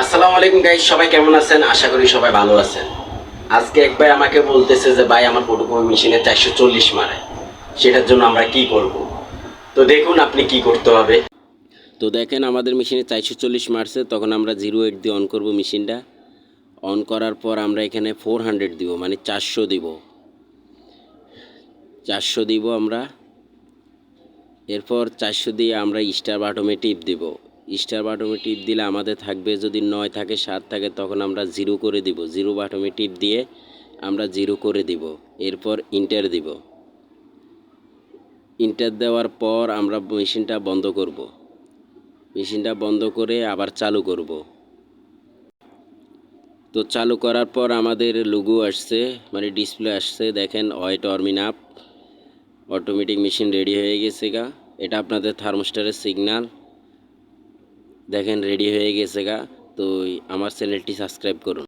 আসসালামু আলাইকুম গাইস সবাই কেমন আছেন? আশা করি সবাই ভালো আছেন। আজকে এক ভাই আমাকে বলতেছে যে, ভাই, আমার ফটোকপি মেশিনে চারশো চল্লিশ মারে। সেটার জন্য আমরা কি করব? তো দেখুন আপনি কি করতে হবে। তো দেখেন, আমাদের মেশিনে চারশো চল্লিশ মারছে। তখন আমরা জিরো এইট দিয়ে অন করব মেশিনটা। অন করার পর আমরা এখানে ফোর হান্ড্রেড দিব মানে চারশো দিব। চারশো দিব আমরা। এরপর চারশো দিয়ে আমরা স্টার বাটমে টিপ দিব। স্টার বাটমে টিপ দিলে আমাদের থাকবে, যদি নয় থাকে, সাত থাকে, তখন আমরা জিরো করে দিব। জিরো বাটমে টিপ দিয়ে আমরা জিরো করে দিব। এরপর ইন্টার দিব। ইন্টার দেওয়ার পর আমরা মেশিনটা বন্ধ করব। মেশিনটা বন্ধ করে আবার চালু করব। তো চালু করার পর আমাদের লুগো আসছে মানে ডিসপ্লে আসছে। দেখেন wait warming up. Automatic machine ready হয়ে গেছে গা। এটা আপনাদের থার্মোস্টারের সিগন্যাল দেখেন রেডি হয়ে গেছে গা। তো আমার চ্যানেলটি সাবস্ক্রাইব করুন।